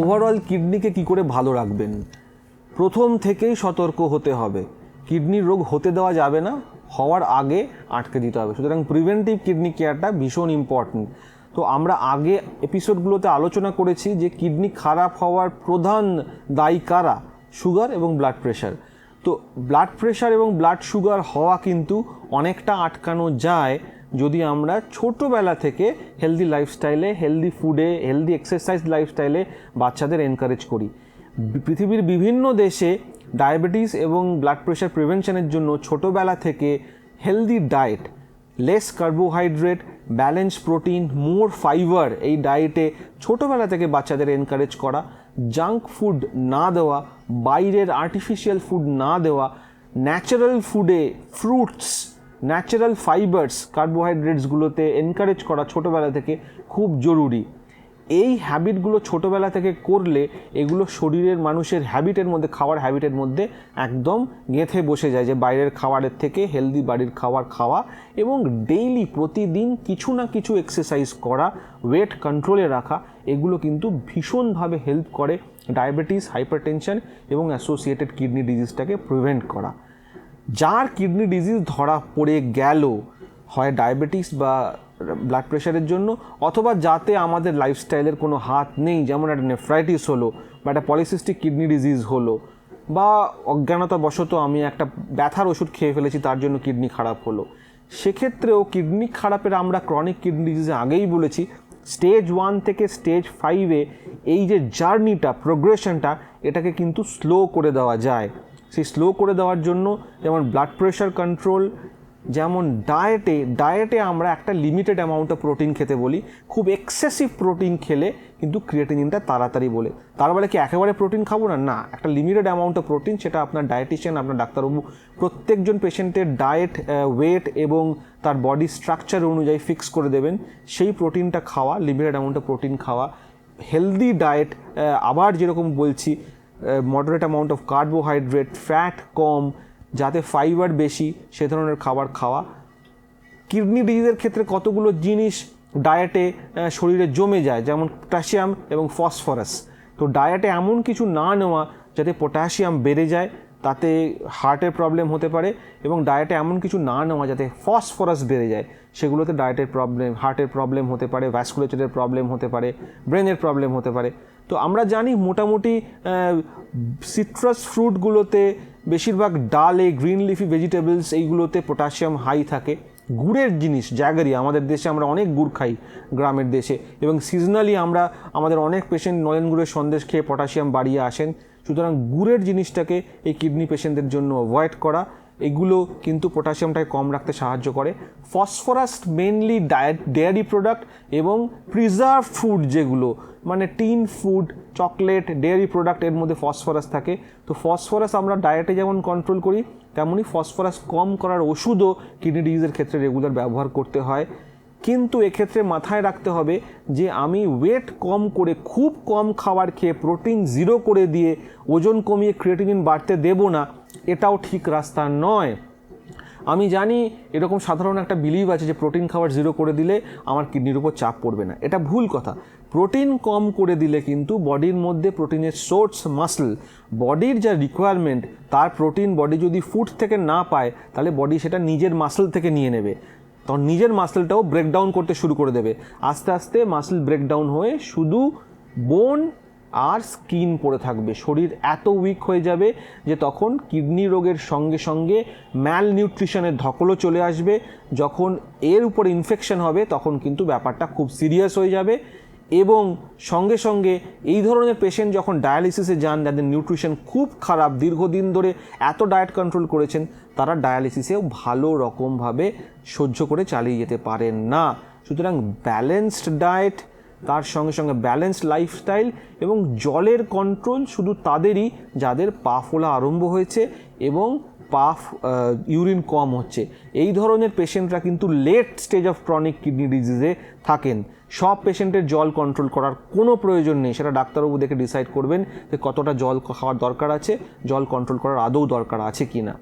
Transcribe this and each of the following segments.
Overall কিডনিকে কি করে ভালো রাখবেন? প্রথম থেকেই সতর্ক হতে হবে। কিডনির রোগ হতে দেওয়া যাবে না, হওয়ার আগে আটকে দিতে হবে। সুতরাং প্রিভেন্টিভ কিডনি কেয়ারটা ভীষণ ইম্পর্ট্যান্ট তো আমরা আগে এপিসোডগুলোতে আলোচনা করেছি যে কিডনি খারাপ হওয়ার প্রধান দায়ী কারা? সুগার এবং ব্লাড প্রেশার তো ব্লাড প্রেশার এবং ব্লাড সুগার হওয়া কিন্তু অনেকটা আটকানো যায় যদি আমরা ছোটোবেলা থেকে হেলদি লাইফস্টাইলে হেলদি ফুডে হেলদি এক্সারসাইজ লাইফস্টাইলে বাচ্চাদের এনকারেজ করি। পৃথিবীর বিভিন্ন দেশে ডায়াবেটিস এবং ব্লাড প্রেশার প্রিভেনশনের জন্য ছোটোবেলা থেকে healthy diet less carbohydrate balance protein more fibre এই ডায়েটে ছোটোবেলা থেকে বাচ্চাদের এনকারেজ করা। জাঙ্ক ফুড না দেওয়া, বাইরের আর্টিফিশিয়াল ফুড না দেওয়া ন্যাচারাল ফুডে ফ্রুটস ন্যাচারাল ফাইবার্স কার্বোহাইড্রেটসগুলোতে এনকারেজ করা ছোটোবেলা থেকে খুব জরুরি। এই হ্যাবিটগুলো ছোটোবেলা থেকে করলে এগুলো শরীরের মানুষের হ্যাবিটের মধ্যে, খাওয়ার হ্যাবিটের মধ্যে একদম গেঁথে বসে যায় যে বাইরের খাবারের থেকে হেলদি বাড়ির খাবার খাওয়া এবং ডেইলি প্রতিদিন কিছু না কিছু এক্সারসাইজ করা ওয়েট কন্ট্রোলে রাখা, এগুলো কিন্তু ভীষণভাবে হেল্প করে ডায়াবেটিস হাইপারটেনশন এবং অ্যাসোসিয়েটেড কিডনি ডিজিজটাকে প্রিভেন্ট করা। যার কিডনি ডিজিজ ধরা পড়ে গেল, হয় ডায়াবেটিস বা ব্লাড প্রেশারের জন্য, অথবা যাতে আমাদের লাইফস্টাইলের কোনো হাত নেই, যেমন একটা নেফ্রাইটিস হলো বা একটা পলিসিস্টিক কিডনি ডিজিজ হলো, বা অজ্ঞানতাবশত আমি একটা ব্যথার ওষুধ খেয়ে ফেলেছি, তার জন্য কিডনি খারাপ হলো। সেক্ষেত্রেও কিডনি খারাপের আমরা ক্রনিক কিডনি ডিজিজে আগেই বলেছি স্টেজ ওয়ান থেকে স্টেজ ফাইভে এই যে জার্নিটা প্রোগ্রেশনটা এটাকে কিন্তু স্লো করে দেওয়া যায়। সেই স্লো করে দেওয়ার জন্য যেমন ব্লাড প্রেশার কন্ট্রোল যেমন ডায়েটে ডায়েটে আমরা একটা লিমিটেড অ্যামাউন্ট অফ প্রোটিন খেতে বলি। খুব এক্সেসিভ প্রোটিন খেলে কিন্তু ক্রিয়েটিনিনটা তাড়াতাড়ি বলে। তার বলে কি একেবারে প্রোটিন খাব না? না, একটা লিমিটেড অ্যামাউন্ট অফ প্রোটিন সেটা আপনার ডায়েটিশিয়ান আপনার ডাক্তারবাবু প্রত্যেকজন পেশেন্টের ডায়েট ওয়েট এবং তার বডি স্ট্রাকচার অনুযায়ী ফিক্স করে দেবেন। সেই প্রোটিনটা খাওয়া লিমিটেড অ্যামাউন্ট অফ প্রোটিন খাওয়া। হেলদি ডায়েট আবার যেরকম বলছি moderate amount of carbohydrate fat কম, যাতে ফাইবার বেশি, সে ধরনের খাবার খাওয়া। কিডনি ডিজিজের ক্ষেত্রে কতগুলো জিনিস ডায়েটে শরীরে জমে যায়, যেমন পটাশিয়াম এবং ফসফরাস তো ডায়েটে এমন কিছু না নেওয়া, যাতে পটাশিয়াম বেড়ে যায় তাতে হার্টের প্রবলেম হতে পারে এবং ডায়েটে এমন কিছু না নেওয়া যাতে ফসফরাস বেড়ে যায়, সেগুলোতে ডায়েটের প্রবলেম, হার্টের প্রবলেম হতে পারে ভ্যাসকুলেচারের প্রবলেম হতে পারে, ব্রেনের প্রবলেম হতে পারে। তো আমরা জানি মোটামুটি সিট্রাস ফ্রুটগুলোতে বেশিরভাগ ডালে, গ্রিন লিফি ভেজিটেবলস এইগুলোতে পটাশিয়াম হাই থাকে। গুড়ের জিনিস জ্যাগারি আমাদের দেশে আমরা অনেক গুড় খাই, গ্রামের দেশে। এবং সিজনালি আমরা, আমাদের অনেক পেশেন্ট নলেন গুড়ের সন্দেশ খেয়ে পটাশিয়াম বাড়িয়ে আসেন। সুতরাং গুড়ের জিনিসটাকে এই কিডনি পেশেন্টদের জন্য অ্যাভয়েড করা, এগুলো কিন্তু পটাশিয়ামটাকে কম রাখতে সাহায্য করে। Phosphorus mainly diet dairy product এবং প্রিজার্ভ ফুড যেগুলো মানে টিন ফুড চকলেট ডেয়ারি প্রোডাক্টের মধ্যে ফসফরাস থাকে। তো ফসফরাস আমরা ডায়েটে যেমন কন্ট্রোল করি, তেমনই ফসফরাস কম করার ওষুধও কিডনি ডিজিজের ক্ষেত্রে রেগুলার ব্যবহার করতে হয়। কিন্তু এক্ষেত্রে মাথায় রাখতে হবে যে আমি ওয়েট কম করে খুব কম খাবার খেয়ে প্রোটিন জিরো করে দিয়ে ওজন কমিয়ে ক্রিয়েটিনিন বাড়তে দেবো না, এটাও ঠিক রাস্তা নয়। আমি জানি এরকম সাধারণ একটা বিলিভ আছে যে প্রোটিন খাবার জিরো করে দিলে আমার কিডনির উপর চাপ পড়বে না। এটা ভুল কথা। প্রোটিন কম করে দিলে কিন্তু বডির মধ্যে প্রোটিনের সোর্স মাসল বডির যা রিকোয়ারমেন্ট তার প্রোটিন বডি যদি ফুড থেকে না পায়, তাহলে বডি সেটা নিজের মাসল থেকে নিয়ে নেবে। তখন নিজের মাসেলটাও ব্রেকডাউন করতে শুরু করে দেবে। আস্তে আস্তে মাসেল ব্রেকডাউন হয়ে শুধু বোন আর স্কিন পড়ে থাকবে। শরীর এত উইক হয়ে যাবে যে তখন কিডনি রোগের সঙ্গে সঙ্গে ম্যাল নিউট্রিশনের ধকলও চলে আসবে। যখন এর উপর ইনফেকশন হবে, তখন কিন্তু ব্যাপারটা খুব সিরিয়াস হয়ে যাবে। এবং সঙ্গে সঙ্গে এই ধরনের পেশেন্ট যখন ডায়ালিসিসে যান, যাদের নিউট্রিশন খুব খারাপ, দীর্ঘদিন ধরে এত ডায়েট কন্ট্রোল করেছেন, তারা ডায়ালিসিসেও ভালো রকমভাবে সহ্য করে চালিয়ে যেতে পারেন না। সুতরাং ব্যালেন্সড ডায়েট তার সঙ্গে সঙ্গে ব্যালেন্সড লাইফস্টাইল এবং জলের কন্ট্রোল শুধু তাদেরই, যাদের পা ফোলা আরম্ভ হয়েছে এবং পা ইউরিন কম হচ্ছে। এই ধরনের পেশেন্টরা কিন্তু late stage of chronic kidney ডিজিজে থাকেন। সব পেশেন্টের জল কন্ট্রোল করার কোনো প্রয়োজন নেই। সেটা ডাক্তারবাবু দেখে ডিসাইড করবেন যে কতটা জল খাওয়ার দরকার আছে, জল কন্ট্রোল করার আদৌ দরকার আছে কি না।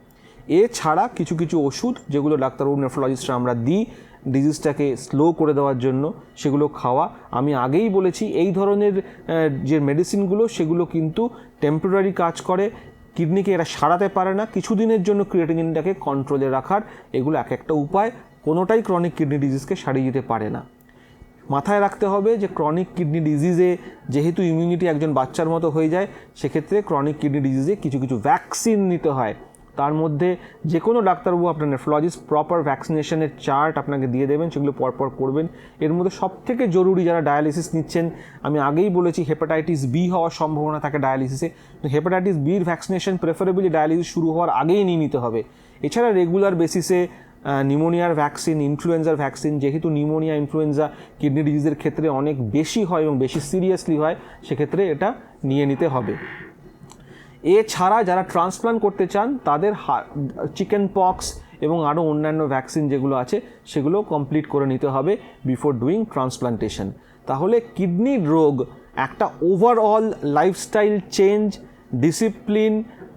এছাড়া কিছু কিছু ওষুধ যেগুলো ডাক্তারবাবু নেফ্রোলজিস্টরা আমরা দিই ডিজিজটাকে স্লো করে দেওয়ার জন্য সেগুলো খাওয়া। আমি আগেই বলেছি, এই ধরনের যে মেডিসিনগুলো সেগুলো কিন্তু টেম্পোরারি কাজ করে। কিডনিকে এরা সারাতে পারে না। কিছুদিনের জন্য ক্রিয়েটিনিনটাকে কন্ট্রোলে রাখার এগুলো এক একটা উপায়। কোনোটাই ক্রনিক কিডনি ডিজিজকে সারিয়ে দিতে পারে না। মাথায় রাখতে হবে যে ক্রনিক কিডনি ডিজিজে যেহেতু ইমিউনিটি একজন বাচ্চার মতো হয়ে যায়, সেক্ষেত্রে ক্রনিক কিডনি ডিজিজে কিছু কিছু ভ্যাকসিন নিতে হয়। তার মধ্যে যে কোনো ডাক্তারবাবু আপনার নেফ্রোলজিস্ট প্রপার ভ্যাকসিনেশনের চার্ট আপনাকে দিয়ে দেবেন, সেগুলো পরপর করবেন। এর মধ্যে সবথেকে জরুরি যারা ডায়ালিসিস নিচ্ছেন, আমি আগেই বলেছি হেপাটাইটিস বি হওয়ার সম্ভাবনা থাকে ডায়ালিসিসে হেপাটাইটিস বির ভ্যাকসিনেশন প্রেফারেবলি ডায়ালিসিস শুরু হওয়ার আগেই নিয়ে নিতে হবে। এছাড়া রেগুলার বেসিসে নিউমোনিয়ার ভ্যাকসিন ইনফ্লুয়েঞ্জার ভ্যাকসিন যেহেতু নিউমোনিয়া ইনফ্লুয়েঞ্জা কিডনি ডিজিজের ক্ষেত্রে অনেক বেশি হয় এবং বেশি সিরিয়াসলি হয়, সেক্ষেত্রে এটা নিয়ে নিতে হবে। এছাড়া যারা ট্রান্সপ্লান্ট করতে চান, তাদের চিকেন পক্স এবং আরও অন্যান্য ভ্যাকসিন যেগুলো আছে, সেগুলো কমপ্লিট করে নিতে হবে বিফোর ডুইং ট্রান্সপ্লান্টেশন। তাহলে কিডনির রোগ, একটা ওভারঅল লাইফস্টাইল চেঞ্জ, ডিসিপ্লিন,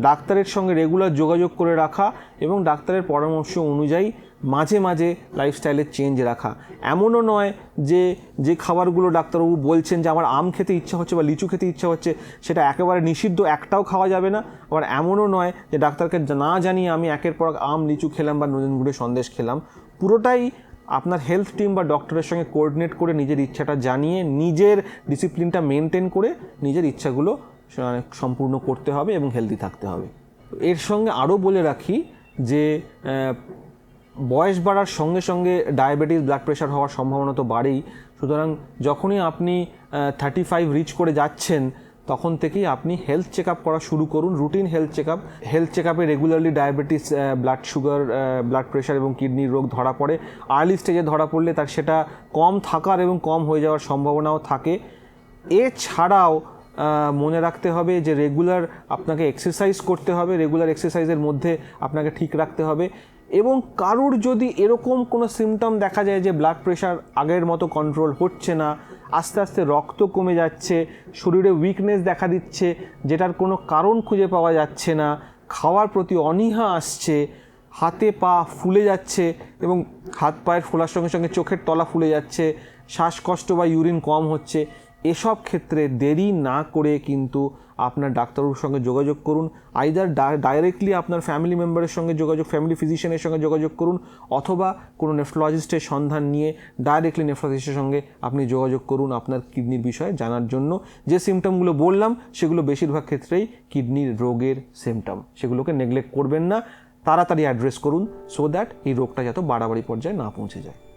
ডাক্তারের সঙ্গে রেগুলার যোগাযোগ করে রাখা এবং ডাক্তারের পরামর্শ অনুযায়ী মাঝে মাঝে লাইফস্টাইলের চেঞ্জ রাখা। এমনও নয় যে যে খাবারগুলো ডাক্তারবাবু বলছেন যে, আমার আম খেতে ইচ্ছা হচ্ছে বা লিচু খেতে ইচ্ছা হচ্ছে, সেটা একেবারে নিষিদ্ধ, একটাও খাওয়া যাবে না। আবার এমনও নয় যে, ডাক্তারকে না জানিয়ে আমি একের পর আম, লিচু খেলাম বা নতুন গুড়ে সন্দেশ খেলাম। পুরোটাই আপনার হেলথ টিম বা ডক্টরের সঙ্গে কোঅর্ডিনেট করে নিজের ইচ্ছাটা জানিয়ে, নিজের ডিসিপ্লিনটা মেনটেন করে নিজের ইচ্ছাগুলো সম্পূর্ণ করতে হবে এবং হেলদি থাকতে হবে। এর সঙ্গে আরও বলে রাখি যে বয়স বাড়ার সঙ্গে সঙ্গে ডায়াবেটিস ব্লাড প্রেশার হওয়ার সম্ভাবনা তো বাড়েই। সুতরাং যখনই আপনি থার্টি ফাইভ রিচ করে যাচ্ছেন, তখন থেকেই আপনি হেলথ চেক আপ করা শুরু করুন routine health check up health check আপে regularly diabetes blood sugar blood pressure এবং কিডনির রোগ ধরা পড়ে। আর্লি স্টেজে ধরা পড়লে তার সেটা কম থাকার এবং কম হয়ে যাওয়ার সম্ভাবনাও থাকে। এছাড়াও মনে রাখতে হবে যে রেগুলার আপনাকে এক্সারসাইজ করতে হবে। রেগুলার এক্সারসাইজের মধ্যে আপনাকে ঠিক রাখতে হবে। এবং কারুর যদি এরকম কোনো সিমটম দেখা যায় যে ব্লাড প্রেশার আগের মতো কন্ট্রোল হচ্ছে না, আস্তে আস্তে রক্ত কমে যাচ্ছে, শরীরে উইকনেস দেখা দিচ্ছে, যেটার কোনো কারণ খুঁজে পাওয়া যাচ্ছে না, খাওয়ার প্রতি অনীহা আসছে, হাতে পা ফুলে যাচ্ছে এবং হাত পায়ের ফোলার সঙ্গে সঙ্গে চোখের তলা ফুলে যাচ্ছে, শ্বাসকষ্ট বা ইউরিন কম হচ্ছে, এসব ক্ষেত্রে দেরি না করে কিন্তু আপনার ডাক্তারবাবুর সঙ্গে যোগাযোগ করুন। আইদার ডাইরেক্টলি আপনার ফ্যামিলি মেম্বারের সঙ্গে যোগাযোগ ফ্যামিলি ফিজিশিয়ানের সঙ্গে যোগাযোগ করুন, অথবা কোনো নেফ্রোলজিস্টের সন্ধান নিয়ে ডাইরেক্টলি নেফ্রোলজিস্টের সঙ্গে আপনি যোগাযোগ করুন আপনার কিডনির বিষয়ে জানার জন্য। যে সিমটমগুলো বললাম, সেগুলো বেশিরভাগ ক্ষেত্রেই কিডনির রোগের সিমটম সেগুলোকে নেগলেক্ট করবেন না। তাড়াতাড়ি অ্যাড্রেস করুন সো দ্যাট এই রোগটা যাতে বাড়াবাড়ি পর্যায়ে না পৌঁছে যায়।